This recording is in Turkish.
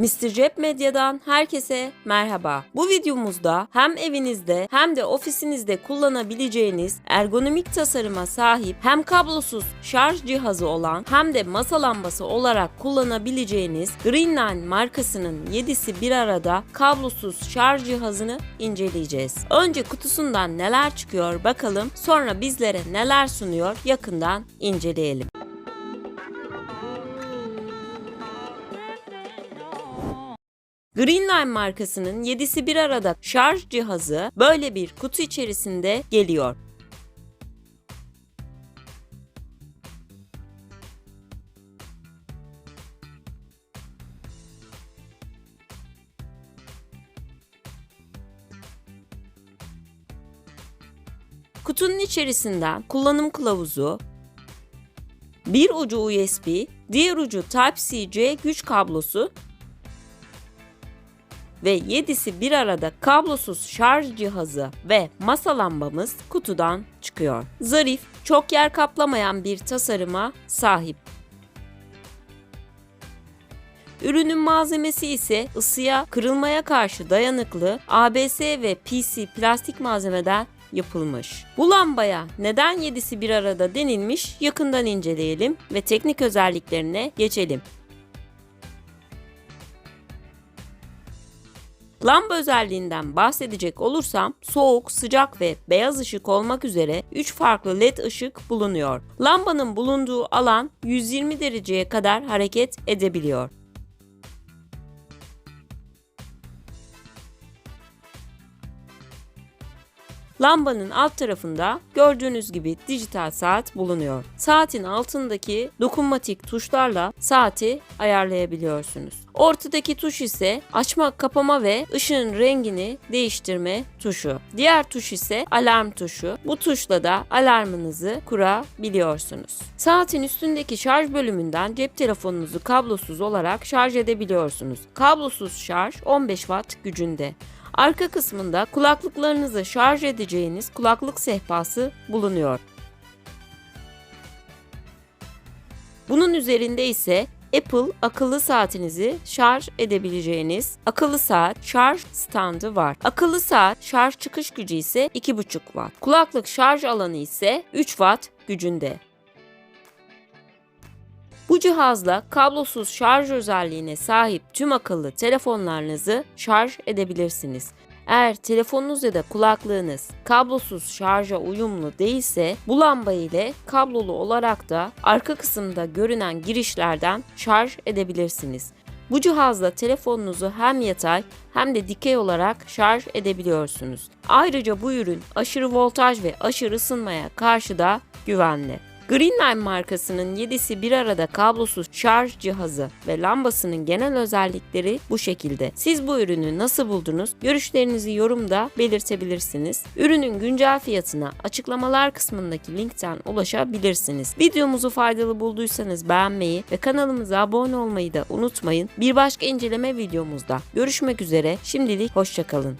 Mr. Cep Medya'dan herkese merhaba. Bu videomuzda hem evinizde hem de ofisinizde kullanabileceğiniz ergonomik tasarıma sahip hem kablosuz şarj cihazı olan hem de masa lambası olarak kullanabileceğiniz Greenline markasının 7'si bir arada kablosuz şarj cihazını inceleyeceğiz. Önce kutusundan neler çıkıyor bakalım sonra bizlere neler sunuyor yakından inceleyelim. Greenline markasının 7'si bir arada şarj cihazı böyle bir kutu içerisinde geliyor. Kutunun içerisinden kullanım kılavuzu, bir ucu USB, diğer ucu Type-C güç kablosu ve 7'si bir arada kablosuz şarj cihazı ve masa lambamız kutudan çıkıyor. Zarif, çok yer kaplamayan bir tasarıma sahip. Ürünün malzemesi ise ısıya, kırılmaya karşı dayanıklı ABS ve PC plastik malzemeden yapılmış. Bu lambaya neden 7'si bir arada denilmiş yakından inceleyelim ve teknik özelliklerine geçelim. Lamba özelliğinden bahsedecek olursam soğuk, sıcak ve beyaz ışık olmak üzere 3 farklı led ışık bulunuyor. Lambanın bulunduğu alan 120 dereceye kadar hareket edebiliyor. Lambanın alt tarafında gördüğünüz gibi dijital saat bulunuyor. Saatin altındaki dokunmatik tuşlarla saati ayarlayabiliyorsunuz. Ortadaki tuş ise açma, kapama ve ışığın rengini değiştirme tuşu. Diğer tuş ise alarm tuşu. Bu tuşla da alarmınızı kurabiliyorsunuz. Saatin üstündeki şarj bölümünden cep telefonunuzu kablosuz olarak şarj edebiliyorsunuz. Kablosuz şarj 15 watt gücünde. Arka kısmında kulaklıklarınızı şarj edeceğiniz kulaklık sehpası bulunuyor. Bunun üzerinde ise Apple akıllı saatinizi şarj edebileceğiniz akıllı saat şarj standı var. Akıllı saat şarj çıkış gücü ise 2,5 watt. Kulaklık şarj alanı ise 3 watt gücünde. Bu cihazla kablosuz şarj özelliğine sahip tüm akıllı telefonlarınızı şarj edebilirsiniz. Eğer telefonunuz ya da kulaklığınız kablosuz şarja uyumlu değilse bu lamba ile kablolu olarak da arka kısımda görünen girişlerden şarj edebilirsiniz. Bu cihazla telefonunuzu hem yatay hem de dikey olarak şarj edebiliyorsunuz. Ayrıca bu ürün aşırı voltaj ve aşırı ısınmaya karşı da güvenli. Greenline markasının 7'si bir arada kablosuz şarj cihazı ve lambasının genel özellikleri bu şekilde. Siz bu ürünü nasıl buldunuz? Görüşlerinizi yorumda belirtebilirsiniz. Ürünün güncel fiyatına açıklamalar kısmındaki linkten ulaşabilirsiniz. Videomuzu faydalı bulduysanız beğenmeyi ve kanalımıza abone olmayı da unutmayın. Bir başka inceleme videomuzda görüşmek üzere. Şimdilik hoşçakalın.